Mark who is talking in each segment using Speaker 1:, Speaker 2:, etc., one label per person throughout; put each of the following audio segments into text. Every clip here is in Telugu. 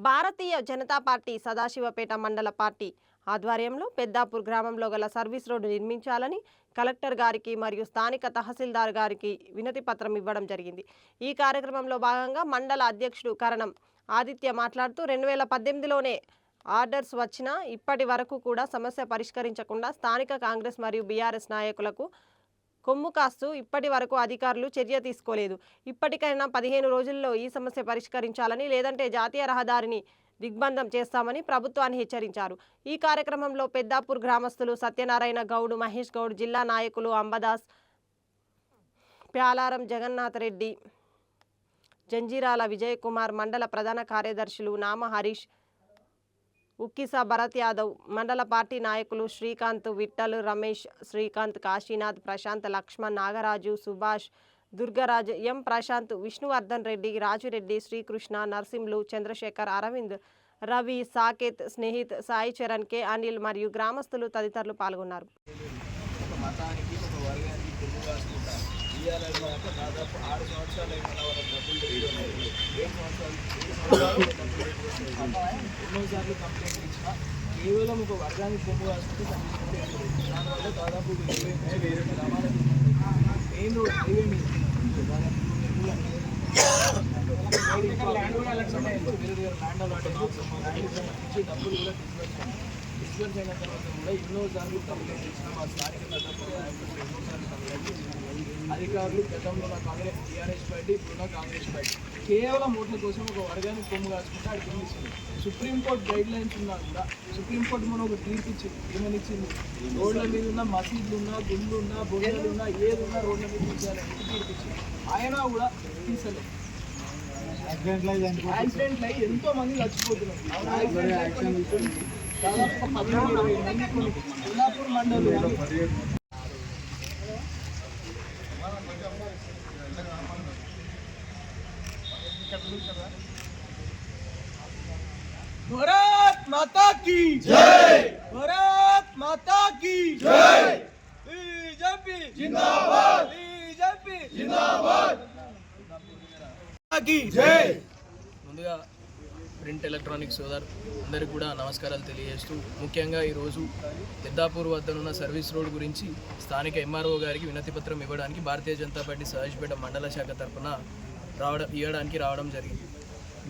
Speaker 1: భారతీయ జనతా పార్టీ సదాశివపేట మండల పార్టీ ఆధ్వర్యంలో పెద్దాపూర్ గ్రామంలో గల సర్వీస్ రోడ్డు నిర్మించాలని కలెక్టర్ గారికి మరియు స్థానిక తహసీల్దార్ గారికి వినతి పత్రం ఇవ్వడం జరిగింది. ఈ కార్యక్రమంలో భాగంగా మండల అధ్యక్షుడు కరణం ఆదిత్య మాట్లాడుతూ రెండు వేల పద్దెనిమిదిలోనే ఆర్డర్స్ వచ్చినా ఇప్పటి వరకు కూడా సమస్య పరిష్కరించకుండా స్థానిక కాంగ్రెస్ మరియు బీఆర్ఎస్ నాయకులకు కొమ్ము కాస్తూ ఇప్పటి వరకు అధికారులు చర్య తీసుకోలేదు. ఇప్పటికైనా పదిహేను రోజుల్లో ఈ సమస్య పరిష్కరించాలని లేదంటే జాతీయ రహదారిని దిగ్బంధం చేస్తామని ప్రభుత్వాన్ని హెచ్చరించారు. ఈ కార్యక్రమంలో పెద్దాపూర్ గ్రామస్తులు సత్యనారాయణ గౌడ్ మహేష్ గౌడ్ జిల్లా నాయకులు అంబదాస్ ప్యాలారం జగన్నాథ్ రెడ్డి జంజీరాల విజయకుమార్ మండల ప్రధాన కార్యదర్శులు నామ హరీష్ ఉక్కిసా భరత్ యాదవ్ మండల పార్టీ నాయకులు శ్రీకాంత్ విఠల్ రమేష్ శ్రీకాంత్ కాశీనాథ్ ప్రశాంత్ లక్ష్మణ్ నాగరాజు సుభాష్ దుర్గరాజ్ ఎం. ప్రశాంత్ విష్ణువర్ధన్ రెడ్డి రాజురెడ్డి శ్రీకృష్ణ నర్సింహులు చంద్రశేఖర్ అరవింద్ రవి సాకేత్ స్నేహిత్ సాయి చరణ్ కె. అనిల్ మరియు గ్రామస్తులు తదితరులు పాల్గొన్నారు.
Speaker 2: దాదాపు సంవత్సరాలు ఎన్నోసార్లు కంప్లైంట్ ఇచ్చినా కేవలం ఒక వర్గానికి కొమ్ము కాసుకుంటే దానివల్ల దాదాపు వేరే గ్రామాలకు మెయిన్ రోడ్ హైవే మీద దాదాపు ల్యాండ్ కూడా వేరే వేరే ల్యాండ్ అలాట్ డబ్బులు కూడా తీసుకొచ్చాను డిస్బర్స్ అయిన తర్వాత కూడా ఎన్నోసార్లు కంప్లైంట్ ఇచ్చినా మా స్థానిక ఎన్నోసార్లు కంప్లైంట్ అధికారులు గతంలో కాంగ్రెస్ టీఆర్ఎస్ పార్టీ ఇప్పుడున్న కాంగ్రెస్ పార్టీ. కేవలం ఓట్ల కోసం ఒక వర్గానికి కొమ్ము కాచుకుంటే అది ఇస్తుంది. సుప్రీంకోర్టు గైడ్ లైన్స్ ఉన్నా కూడా సుప్రీంకోర్టు మనం ఒక తీర్పు ఇచ్చింది ఏమని ఇచ్చింది? రోడ్ల మీద ఉన్న మసీదులు ఉన్నా గుళ్ళు ఉన్నా బొమ్మలు ఉన్నా ఏది ఉన్నా రోడ్ల మీద తీసేయాలని తీర్పు ఇచ్చింది. ఆయన కూడా తీసలేదు యాక్సిడెంట్లు అయ్యి ఎంతో మంది చచ్చిపోతున్నారు. దాదాపు పదిహేను మంది కొన్ని మండలం భారత్ మాతా की जय भारत माता की जय बीजेपी जिंदाबाद बीजेपी जिंदाबाद की जय ముందుగా ప్రింట్ ఎలక్ట్రానిక్ సోదర్ అందరికి కూడా నమస్కారాలు తెలియజేస్తూ ముఖ్యంగా ఈరోజు పెద్దాపూర్ వద్దనున్న సర్వీస్ రోడ్ గురించి స్థానిక ఎంఆర్ఓ గారికి వినతి పత్రం ఇవ్వడానికి భారతీయ జనతా పార్టీ సహజపేట మండల శాఖ తరఫున రావడం ఇవ్వడానికి రావడం జరిగింది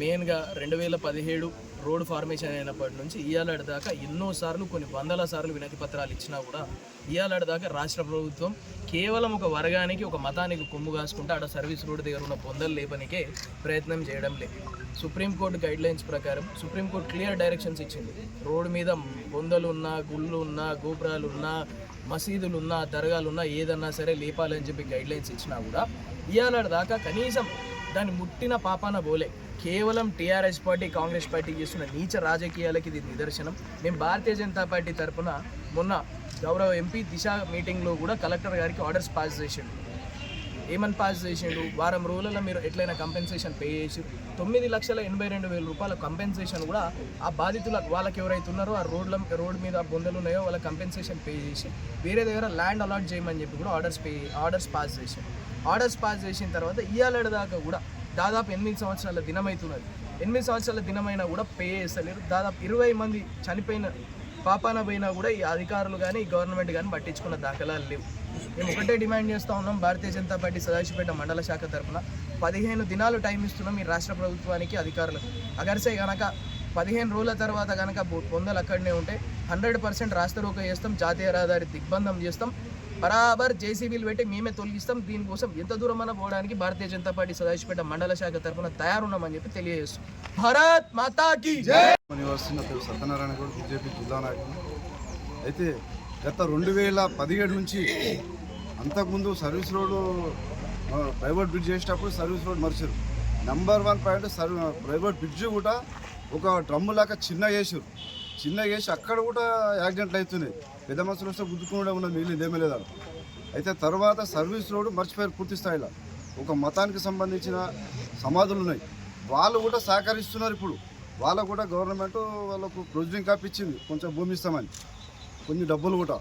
Speaker 2: మెయిన్గా రెండు వేల పదిహేడు రోడ్ ఫార్మేషన్ అయినప్పటి నుంచి ఇయాలటి దాకా ఎన్నోసార్లు కొన్ని వందల సార్లు వినతి పత్రాలు ఇచ్చినా కూడా ఇయాలటి దాకా రాష్ట్ర ప్రభుత్వం కేవలం ఒక వర్గానికి ఒక మతానికి కొమ్ము కాసుకుంటే ఆడ సర్వీస్ రోడ్ దగ్గర ఉన్న పొందలు లేపనికే ప్రయత్నం చేయడం లేదు. సుప్రీంకోర్టు గైడ్ లైన్స్ ప్రకారం సుప్రీంకోర్టు క్లియర్ డైరెక్షన్స్ ఇచ్చింది. రోడ్డు మీద పొందలు ఉన్నా గుళ్ళు ఉన్నా గోపురాలు ఉన్నా మసీదులు ఉన్నా దర్గాలు ఉన్నా ఏదన్నా సరే లేపాలని చెప్పి గైడ్ లైన్స్ ఇచ్చినా కూడా ఇవాళ దాకా కనీసం దాన్ని ముట్టిన పాపాన పోలే కేవలం టీఆర్ఎస్ పార్టీ కాంగ్రెస్ పార్టీ చేస్తున్న నీచ రాజకీయాలకి ఇది నిదర్శనం. మేము భారతీయ జనతా పార్టీ తరఫున మొన్న గౌరవ ఎంపీ దిశ మీటింగ్లో కూడా కలెక్టర్ గారికి ఆర్డర్స్ పాస్ చేసిండు. ఏమని పాస్ చేసిండు? వారం రోజులలో మీరు ఎట్లయినా కంపెన్సేషన్ పే చేసి తొమ్మిది లక్షల ఎనభై రెండు వేల రూపాయల కంపెన్సేషన్ కూడా ఆ బాధితుల వాళ్ళకి ఎవరైతే ఉన్నారో ఆ రోడ్ల రోడ్ మీద బొందలు ఉన్నాయో వాళ్ళ కంపెన్సేషన్ పే చేసి వేరే దగ్గర ల్యాండ్ అలాట్ చేయమని చెప్పి కూడా ఆర్డర్స్ పే ఆర్డర్స్ పాస్ చేసాం ఆర్డర్స్ పాస్ చేసిన తర్వాత ఇవాళ దాకా కూడా దాదాపు ఎనిమిది సంవత్సరాల దినమవుతున్నది ఎనిమిది సంవత్సరాల దినమైనా కూడా పే చేస్తలేరు. దాదాపు ఇరవై మంది చనిపోయిన పాపాన పోయినా కూడా ఈ అధికారులు కానీ ఈ గవర్నమెంట్ కానీ పట్టించుకున్న దాఖలాలు లేవు. మేము ఒకటే డిమాండ్ చేస్తూ ఉన్నాం భారతీయ జనతా పార్టీ సదాశివపేట మండల శాఖ తరఫున పదిహేను దినాలు టైం ఇస్తున్నాం ఈ రాష్ట్ర ప్రభుత్వానికి అధికారులకు. అగర్సే గనక పదిహేను రోజుల తర్వాత కనుక పొందలు అక్కడనే ఉంటే హండ్రెడ్ పర్సెంట్ రాష్ట్ర చేస్తాం జాతీయ రహదారి దిగ్బంధం చేస్తాం బరాబర్ జేసీబీలు పెట్టి మేమే తొలగిస్తాం. దీనికోసం ఎంత దూరం అన్న పోవడానికి భారతీయ జనతా పార్టీ సదాశిపేట మండల శాఖ తరఫున తయారున్నామని చెప్పి తెలియజేస్తాం భారత్ మాతాకి
Speaker 3: నివాసి సత్యనారాయణ గౌడ్ బీజేపీ జిల్లా నాయకులు. అయితే గత రెండు వేల పదిహేడు నుంచి అంతకుముందు సర్వీస్ రోడ్ ప్రైవేట్ బ్రిడ్జ్ చేసేటప్పుడు service road మరిచారు. Number one point service private bridge కూడా ఒక డ్రమ్ము లాగా చిన్న చేసారు చిన్న వేసి అక్కడ కూడా యాక్సిడెంట్లు అవుతున్నాయి. పెద్ద మనుషులు వస్తే గుద్దుకుండా ఉన్న మిగిలింది ఏమీ లేదా అయితే తర్వాత సర్వీస్ రోడ్డు మర్చిపోయారు పూర్తి స్థాయిలో. ఒక మతానికి సంబంధించిన సమాధులు ఉన్నాయి. వాళ్ళు కూడా సహకరిస్తున్నారు ఇప్పుడు. వాళ్ళకు కూడా గవర్నమెంట్ వాళ్ళకు ప్రొసీడింగ్ కాపీ ఇచ్చింది. కొంచెం భూమి ఇస్తామని. కొన్ని డబ్బులు కూడా.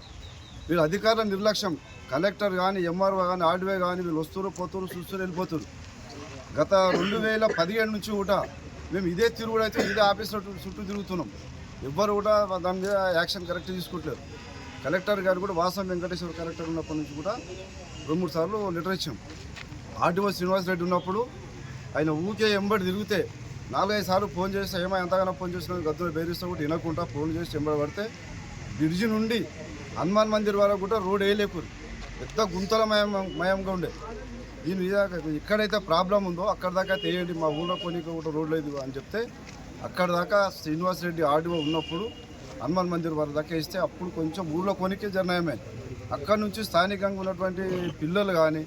Speaker 3: వీళ్ళు అధికారుల నిర్లక్ష్యం. కలెక్టర్ కానీ ఎంఆర్ఓ కానీ ఆర్డీఓ కానీ వీళ్ళు వస్తున్నారు పోతున్నారు చూస్తూ వెళ్ళిపోతున్నారు. గత రెండు వేల పదిహేడు నుంచి కూడా మేము ఇదే తిరుగుడు అయితే ఇదే ఆఫీసులో చుట్టూ తిరుగుతున్నాం. ఎవ్వరు కూడా దాని మీద యాక్షన్ కరెక్ట్ తీసుకోవట్లేదు. కలెక్టర్ గారు కూడా వాసం వెంకటేశ్వర కలెక్టర్ ఉన్నప్పటి నుంచి కూడా రెండు మూడు సార్లు లెటర్ ఇచ్చాం. ఆర్టీఓ శ్రీనివాస్ రెడ్డి ఉన్నప్పుడు ఆయన ఊకే ఎంబడి తిరిగితే నాలుగైదు సార్లు ఫోన్ చేస్తే ఏమో ఎంతగానో ఫోన్ చేసినా గద్దులు బెదిరిస్తే కూడా వినకుండా ఫోన్ చేసి ఎంబడి పడితే బ్రిడ్జి నుండి హనుమాన్ మందిర్ వరకు కూడా రోడ్ వేయలేకూరు పెద్ద గుంతలమయం మయంగా ఉండే దీని ఎక్కడైతే ప్రాబ్లం ఉందో అక్కడ దాకా తెలియండి మా ఊళ్ళో కొన్ని కూడా రోడ్ లేదు అని చెప్తే అక్కడ దాకా శ్రీనివాస్ రెడ్డి ఆర్డీఓ ఉన్నప్పుడు హనుమాన్ మందిర్ వరకు దాకా ఇస్తే అప్పుడు కొంచెం ఊళ్ళో కొనికే జర్నయమే అక్కడ నుంచి స్థానికంగా ఉన్నటువంటి పిల్లలు కానీ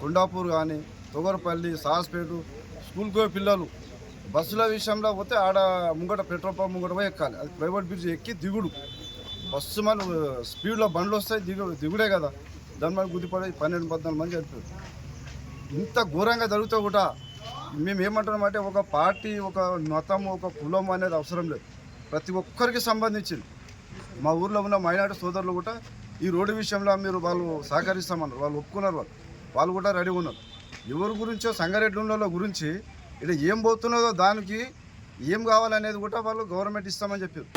Speaker 3: కొండాపూర్ కానీ తొగరపల్లి సాస్పేటు స్కూల్కి పోయే పిల్లలు బస్సుల విషయంలో పోతే ఆడ ముంగట పెట్రోల్ పంప్ ముంగట పోయి ఎక్కాలి. అది ప్రైవేట్ బ్రిడ్జ్ ఎక్కి దిగుడు. బస్సు మన స్పీడ్లో బండ్లు వస్తాయి దిగు దిగుడే కదా. దాని మీద గుద్దిపడి పన్నెండు పద్నాలుగు మంది చనిపోయారు. ఇంత ఘోరంగా జరుగుతూ కూడా మేము ఏమంటున్నామంటే ఒక పార్టీ ఒక మతం ఒక కులం అనేది అవసరం లేదు. ప్రతి ఒక్కరికి సంబంధించింది. మా ఊర్లో ఉన్న మైనార్టీ సోదరులు కూడా ఈ రోడ్డు విషయంలో మీరు వాళ్ళు సహకరిస్తామన్నారు. వాళ్ళు ఒప్పుకున్నారు వాళ్ళు. వాళ్ళు కూడా రెడీ ఉన్నారు. ఎవరి గురించో సంగారెడ్డి గురించి ఇక్కడ ఏం పోతున్నదో దానికి ఏం కావాలనేది కూడా వాళ్ళు గవర్నమెంట్ ఇస్తామని చెప్పారు.